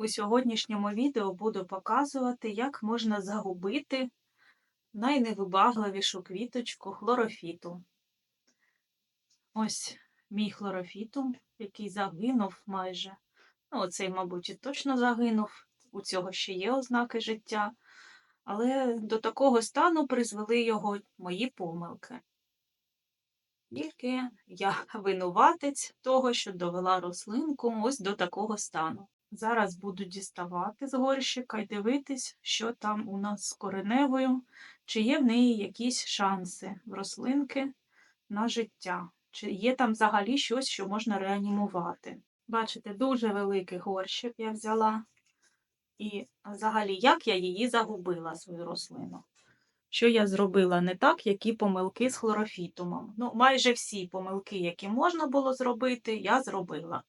У сьогоднішньому відео буду показувати, як можна загубити найневибагливішу квіточку хлорофіту. Ось мій хлорофітум, який загинув майже. Ну, оцей, мабуть, і точно загинув. У цього ще є ознаки життя. Але до такого стану призвели його мої помилки. Тільки я винуватець того, що довела рослинку ось до такого стану. Зараз буду діставати з горщика і дивитись, що там у нас з кореневою, чи є в неї якісь шанси в рослинки на життя, чи є там взагалі щось, що можна реанімувати. Бачите, дуже великий горщик я взяла. І взагалі, як я її загубила, свою рослину. Що я зробила не так, які помилки з хлорофітумом. Ну, майже всі помилки, які можна було зробити, я зробила.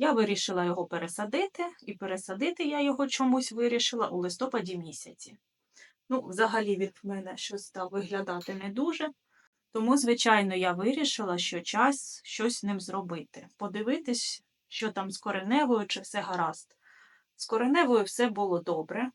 Я вирішила його пересадити, і пересадити я його чомусь вирішила у листопаді місяці. Ну, взагалі від мене щось став виглядати не дуже. Тому, звичайно, я вирішила, що час щось з ним зробити. Подивитись, що там з кореневою, чи все гаразд. З кореневою все було добре,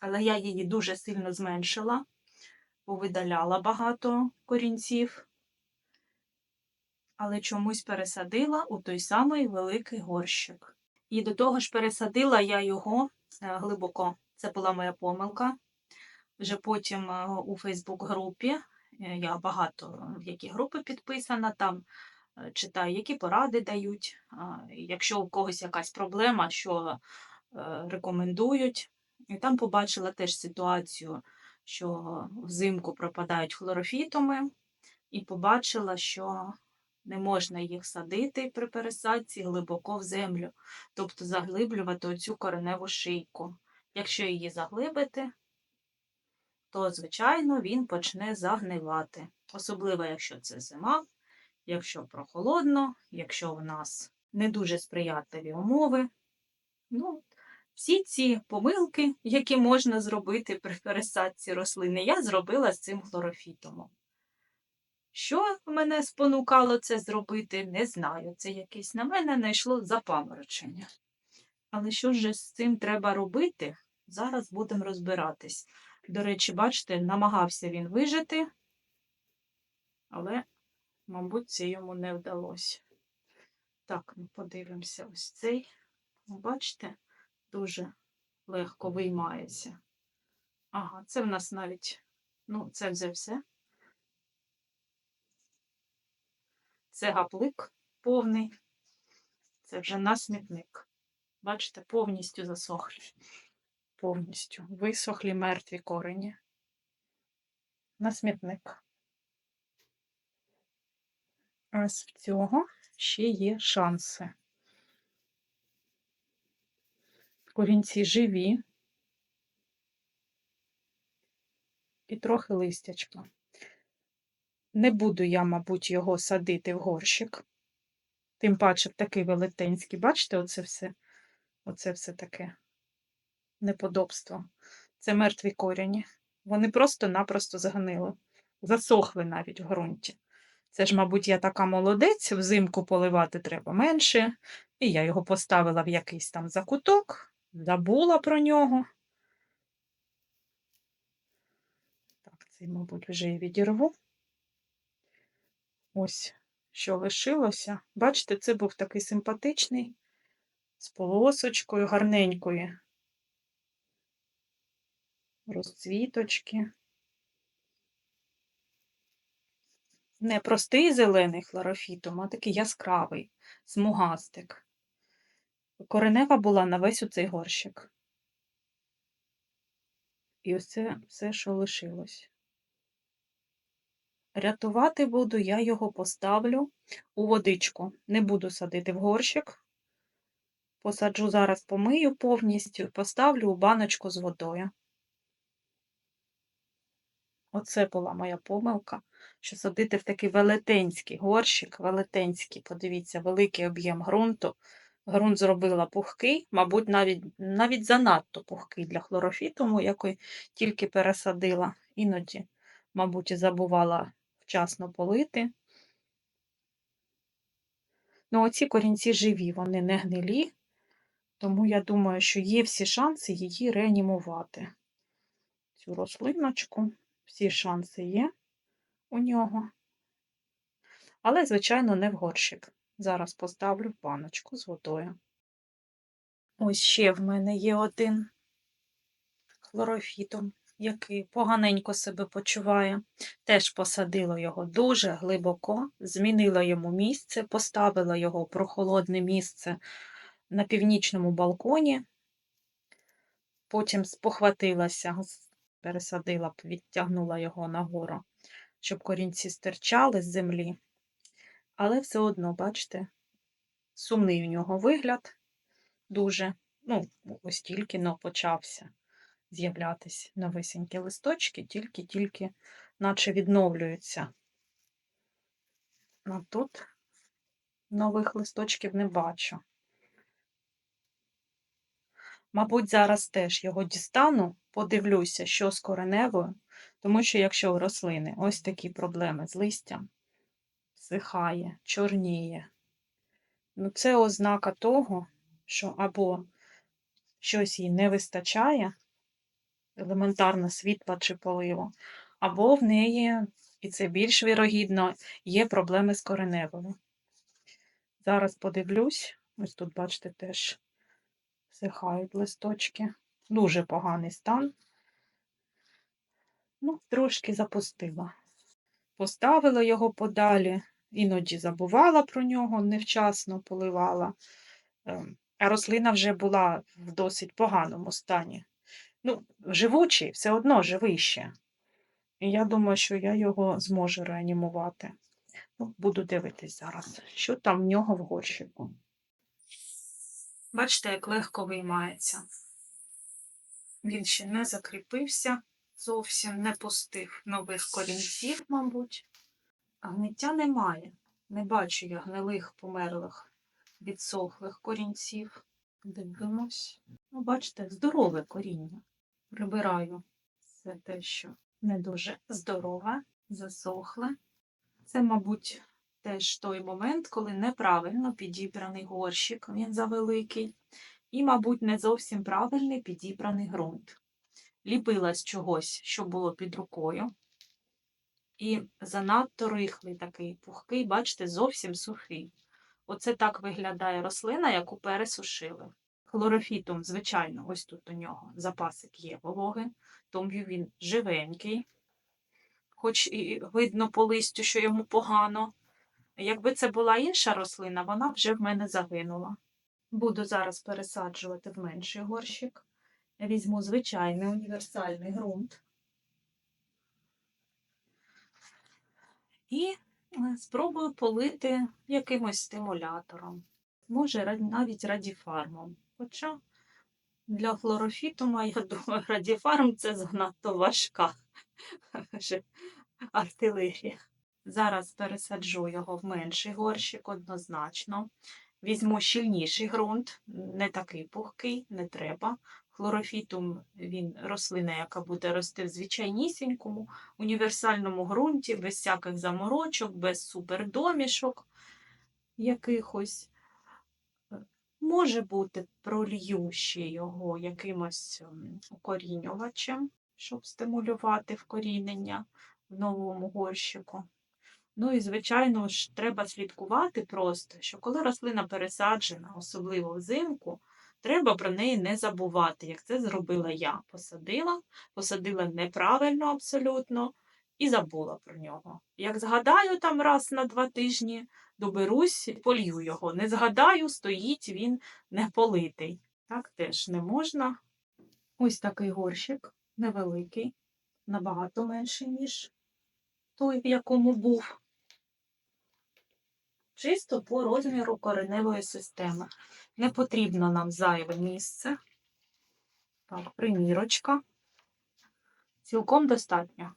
але я її дуже сильно зменшила, повидаляла багато корінців, але чомусь пересадила у той самий великий горщик. І до того ж пересадила я його е, глибоко. Це була моя помилка. Вже потім е, у Фейсбук-групі, е, я багато в які групи підписана, там читаю, які поради дають. Якщо у когось якась проблема, що рекомендують. І там побачила теж ситуацію, що взимку пропадають хлорофітоми, і побачила, що не можна їх садити при пересадці глибоко в землю, тобто заглиблювати оцю кореневу шийку. Якщо її заглибити, то, звичайно, він почне загнивати. Особливо, якщо це зима, якщо прохолодно, якщо в нас не дуже сприятливі умови. Ну, всі ці помилки, які можна зробити при пересадці рослини, я зробила з цим хлорофітомом. Що мене спонукало це зробити, не знаю. Це якесь на мене знайшло запаморочення. Але що ж з цим треба робити? Зараз будемо розбиратись. До речі, бачите, намагався він вижити, але, мабуть, це йому не вдалося. Так, ну подивимося ось цей. Бачите, дуже легко виймається. Ага, це в нас навіть, ну, це вже все. Це гаплик повний, це вже на смітник. Бачите, повністю засохлі. Повністю висохлі мертві корені. На смітник. Ось в цього ще є шанси. Корінці живі і трохи листячка. Не буду я, мабуть, його садити в горщик. Тим паче такий велетенський. Бачите, оце все оце все таке неподобство. Це мертві корені. Вони просто-напросто згнили. Засохли навіть в ґрунті. Це ж, мабуть, я така молодець, взимку поливати треба менше. І я його поставила в якийсь там закуток, забула про нього. Так, цей, мабуть, вже і відірву. Ось, що лишилося. Бачите, це був такий симпатичний, з полосочкою, гарненької. Розцвіточки. Не простий зелений хлорофітум, а такий яскравий, смугастик. Коренева була на весь оцей горщик. І ось це все, що лишилось. Рятувати буду, я його поставлю у водичку. Не буду садити в горщик. Посаджу зараз помию повністю поставлю у баночку з водою. Оце була моя помилка, що садити в такий велетенський горщик, велетенський, подивіться, великий об'єм ґрунту. Ґрунт зробила пухкий, мабуть, навіть навіть занадто пухкий для хлорофітуму, який тільки пересадила. Іноді, мабуть, забувала вчасно полити. Ну, оці корінці живі, вони не гнилі, Тому я думаю, що є всі шанси її реанімувати. Цю рослиночку, всі шанси є у нього. Але, звичайно, не в горщик. Зараз поставлю баночку з водою. Ось ще в мене є один хлорофітом, який поганенько себе почуває. Теж посадила його дуже глибоко, змінила йому місце, поставила його в прохолодне місце на північному балконі. Потім спохватилася, пересадила, відтягнула його нагору, щоб корінці стирчали з землі. Але все одно, бачите, сумний у нього вигляд дуже. Ну, ось тільки но почався з'являтись новисенькі листочки, тільки-тільки наче відновлюються. А тут нових листочків не бачу. Мабуть, зараз теж його дістану, подивлюся, що з кореневою, тому що якщо у рослини ось такі проблеми з листям, зсихає, чорніє, ну це ознака того, що або щось їй не вистачає, елементарно світла чи поливу, або в неї, і це більш вірогідно, є проблеми з кореневою. Зараз подивлюсь, ось тут, бачите, теж всихають листочки. Дуже поганий стан. Ну, трошки запустила. Поставила його подалі, іноді забувала про нього, невчасно поливала. Ем, А рослина вже була в досить поганому стані. Ну, живучий, все одно живий ще. І я думаю, що я його зможу реанімувати. Ну, буду дивитись зараз, що там в нього в горщику. Бачите, як легко виймається. Він ще не закріпився, зовсім не пустив нових корінців, мабуть. Гниття немає. Не бачу я гнилих, померлих, відсохлих корінців. Дивимось. Ну, бачите, здорове коріння. Прибираю все те, що не дуже здорове, засохле. Це, мабуть, теж той момент, коли неправильно підібраний горщик, він завеликий, і, мабуть, не зовсім правильний підібраний ґрунт. Ліпила з чогось, що було під рукою, і занадто рихлий такий пухкий, бачите, зовсім сухий. Оце так виглядає рослина, яку пересушили. Хлорофітом, звичайно, ось тут у нього запасик є вологи, тому він живенький, хоч і видно по листю, що йому погано. Якби це була інша рослина, вона вже в мене загинула. Буду зараз пересаджувати в менший горщик. Візьму звичайний універсальний ґрунт. І е, спробую полити якимось стимулятором. Може, навіть радіфармом. Хоча для хлорофітума, я думаю, радіфарм це занадто важка артилерія. Зараз пересаджу його в менший горщик однозначно. Візьму щільніший ґрунт, не такий пухкий, не треба. Хлорофітум він рослина, яка буде рости в звичайнісінькому, універсальному ґрунті, без всяких заморочок, без супердомішок якихось. Може бути, пролью ще його якимось ем, укорінювачем, щоб стимулювати вкорінення в новому горщику. Ну і, звичайно ж, треба слідкувати просто, що коли рослина пересаджена, особливо взимку, треба про неї не забувати, як це зробила я. Посадила, посадила неправильно абсолютно і забула про нього. Як згадаю там раз на два тижні, доберусь, полью його. Не згадаю, стоїть він не политий. Так теж не можна. Ось такий горщик, невеликий, набагато менший, ніж той, в якому був. Чисто по розміру кореневої системи. Не потрібно нам зайве місце. Так, примірочка. Цілком достатньо.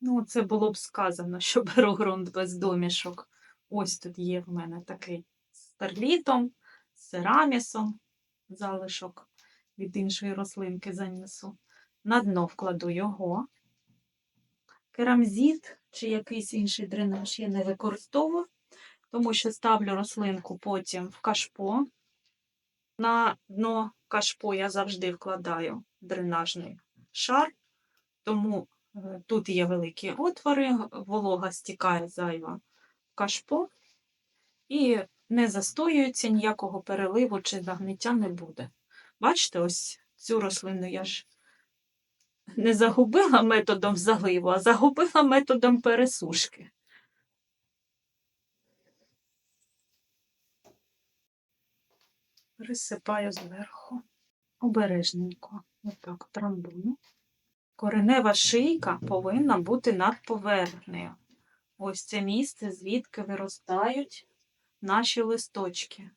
Ну, це було б сказано, що беру ґрунт без домішок. Ось тут є в мене такий з перлітом, з серамісом, залишок від іншої рослинки занесу. На дно вкладу його. Керамзит чи якийсь інший дренаж я не використовую. тому що ставлю рослинку потім в кашпо. На дно кашпо я завжди вкладаю дренажний шар, тому тут є великі отвори, волога стікає зайва кашпо і не застоюється, ніякого переливу чи загниття не буде. Бачите, ось цю рослину я ж не загубила методом заливу, а загубила методом пересушки. Присипаю зверху. Обережненько. Отак трамбую. Коренева шийка повинна бути над поверхнею. Ось це місце, звідки виростають наші листочки.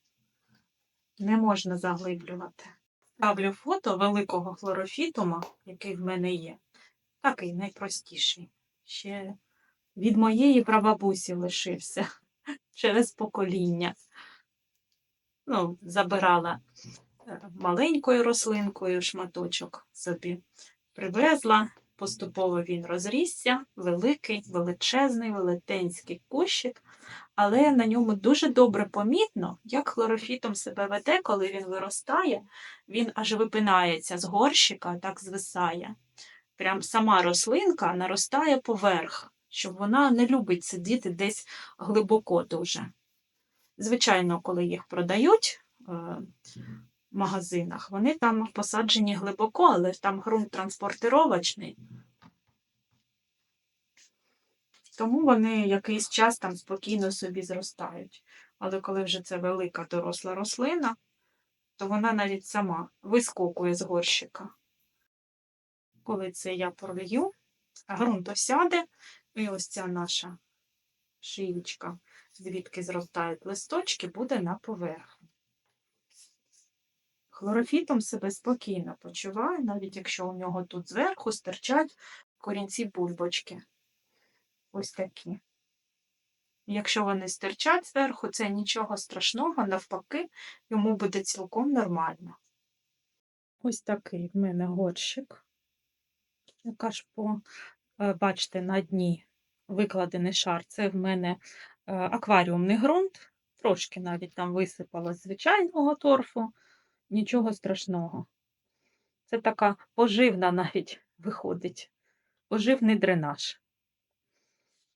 Не можна заглиблювати. Ставлю фото великого хлорофітума, який в мене є. Такий найпростіший. Ще від моєї прабабусі лишився через покоління. Ну, забирала е, маленькою рослинкою шматочок собі. Привезла, поступово він розрісся, великий, величезний, велетенський кущик, але на ньому дуже добре помітно, як хлорофітом себе веде, коли він виростає, він аж випинається з горщика, так звисає. Прям сама рослинка наростає поверх, щоб вона не любить сидіти десь глибоко дуже. Звичайно, коли їх продають е, магазинах, вони там посаджені глибоко, але там ґрунт транспортировочний. Тому вони якийсь час там спокійно собі зростають. Але коли вже це велика доросла рослина, то вона навіть сама вискокує з горщика. Коли це я пролью, ґрунт осяде, і ось ця наша шиєчка, звідки зростають листочки, буде на поверхні. Хлорофітом себе спокійно почуває, навіть якщо у нього тут зверху стирчать корінці бульбочки. Ось такі. Якщо вони стирчать зверху, це нічого страшного, навпаки, йому буде цілком нормально. Ось такий в мене горщик. Яка ж по, е, бачите, на дні викладений шар. Це в мене е, акваріумний ґрунт, трошки навіть там висипало звичайного торфу, нічого страшного. Це така поживна навіть виходить, поживний дренаж.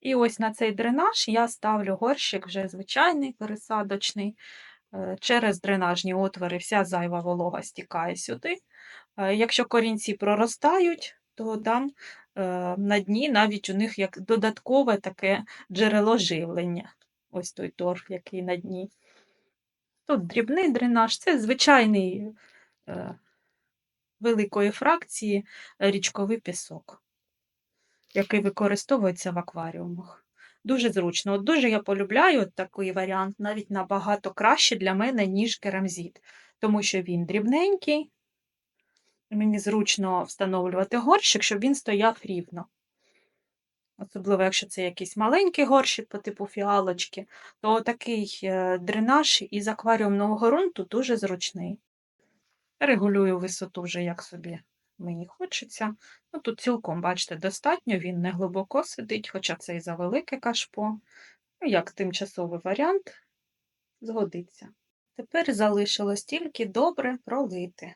І ось на цей дренаж я ставлю горщик вже звичайний пересадочний. Е, Через дренажні отвори вся зайва волога стікає сюди. Е, Якщо корінці проростають, то там е, на дні навіть у них як додаткове таке джерело живлення. Ось той торф, який на дні. Тут дрібний дренаж, це звичайний е, великої фракції річковий пісок який використовується в акваріумах. Дуже зручно. От Дуже я полюбляю такий варіант, навіть набагато краще для мене, ніж керамзит, тому що він дрібненький. Мені зручно встановлювати горщик, щоб він стояв рівно. Особливо, якщо це якийсь маленький горщик по типу фіалочки, то такий е, дренаж із акваріумного ґрунту дуже зручний. Регулюю висоту вже як собі мені хочеться. Ну, Тут цілком, бачите, достатньо, він не глибоко сидить, хоча це і за велике кашпо. Ну, як тимчасовий варіант, згодиться. Тепер залишилось тільки добре пролити.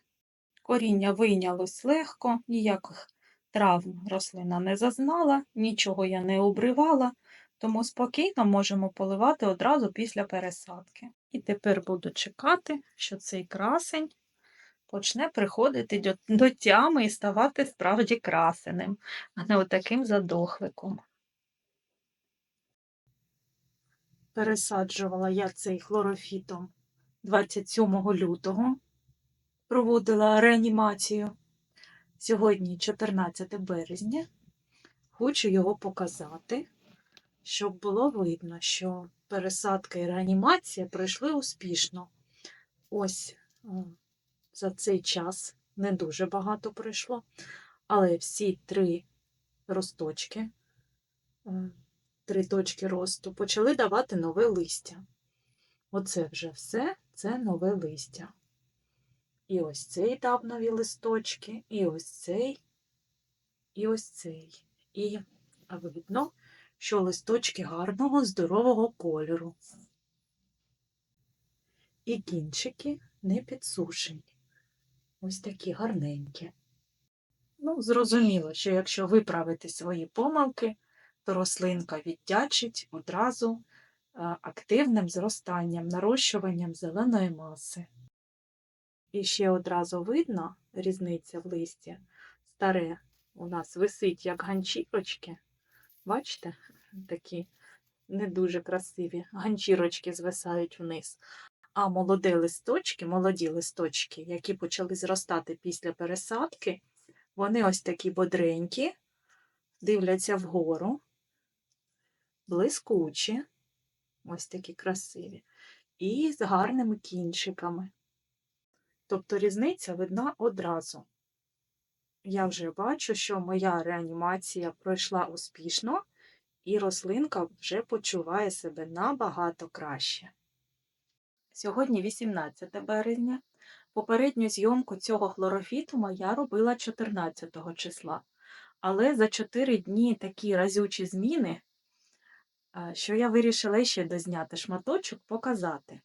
Коріння вийнялось легко, ніяких травм рослина не зазнала, нічого я не обривала, тому спокійно можемо поливати одразу після пересадки. І тепер буду чекати, що цей красень почне приходити до, тями і ставати справді красеним, а не отаким задохликом. Пересаджувала я цей хлорофітом 27 лютого, проводила реанімацію. Сьогодні 14 березня. Хочу його показати, щоб було видно, що пересадка і реанімація пройшли успішно. Ось за цей час не дуже багато пройшло, але всі три росточки, три точки росту почали давати нове листя. Оце вже все це нове листя. І ось цей дав нові листочки, і ось цей, і ось цей. І видно, що листочки гарного, здорового кольору. І кінчики не підсушені. Ось такі гарненькі. Ну, зрозуміло, що якщо виправити свої помилки, то рослинка віддячить одразу е, активним зростанням, нарощуванням зеленої маси. І ще одразу видно різниця в листі. Старе у нас висить як ганчірочки. Бачите, такі не дуже красиві ганчірочки звисають вниз. А молоді листочки, молоді листочки, які почали зростати після пересадки, вони ось такі бодренькі, дивляться вгору, блискучі, ось такі красиві, і з гарними кінчиками. Тобто різниця видна одразу. Я вже бачу, що моя реанімація пройшла успішно, і рослинка вже почуває себе набагато краще. Сьогодні 18 березня. Попередню зйомку цього хлорофітума я робила 14 числа. Але за 4 дні такі разючі зміни, що я вирішила ще дозняти шматочок, показати.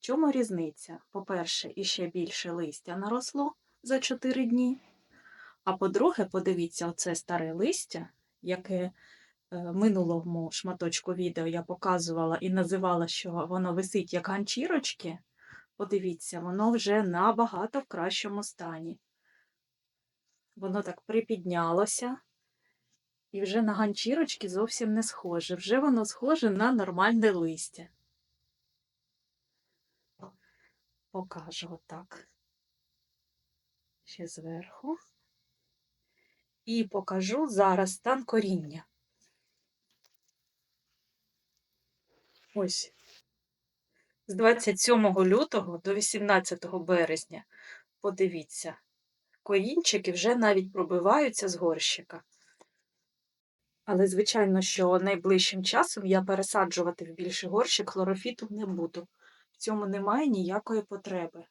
Чому різниця? По-перше, іще більше листя наросло за 4 дні. А по-друге, подивіться, оце старе листя, яке е, минулому шматочку відео я показувала і називала, що воно висить як ганчірочки. Подивіться, воно вже набагато в кращому стані. Воно так припіднялося, і вже на ганчірочки зовсім не схоже. Вже воно схоже на нормальне листя. Покажу отак. Ще зверху. І покажу зараз стан коріння. Ось. З 27 лютого до 18 березня. Подивіться, корінчики вже навіть пробиваються з горщика. Але, звичайно, що найближчим часом я пересаджувати в більший горщик хлорофіту не буду. В цьому немає ніякої потреби.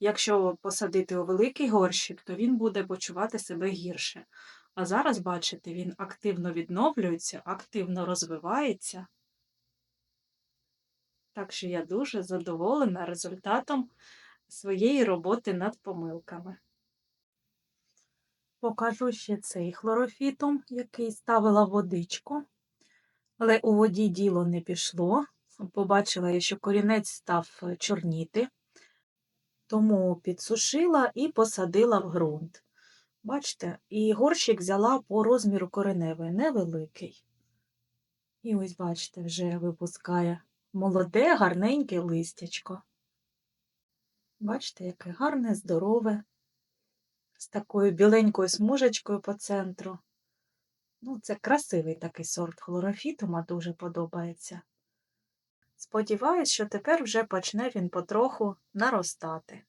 Якщо посадити у великий горщик, то він буде почувати себе гірше. А зараз, бачите, він активно відновлюється, активно розвивається. Так що я дуже задоволена результатом своєї роботи над помилками. Покажу ще цей хлорофітум, який ставила водичку, але у воді діло не пішло. Побачила я, що корінець став е, чорніти, тому підсушила і посадила в ґрунт. Бачите, і горщик взяла по розміру кореневий, невеликий. І ось, бачите, вже випускає молоде, гарненьке листячко. Бачите, яке гарне, здорове, з такою біленькою смужечкою по центру. Ну, це красивий такий сорт хлорофітума, дуже подобається. Сподіваюсь, що тепер вже почне він потроху наростати.